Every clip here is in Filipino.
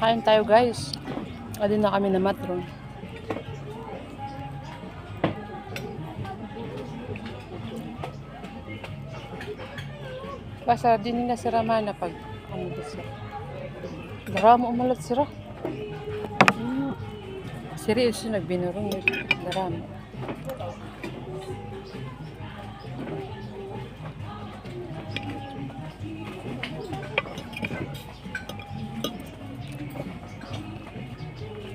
Kain tayo guys. Adi na kami na matron. Basta din nila si Ramana pag ano ba siya. Darama umalat sira. Seryoso nagbinurong yung darama.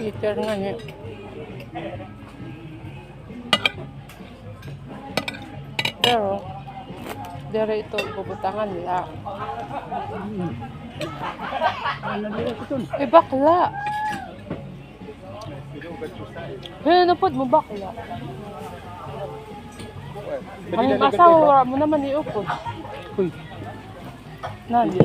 Peter nga niya. Pero, dere ito puputangan nila. Eh, bakla. Eh, napod mo bakla. Ang asawa, wala mo naman iupod. Uy, 那里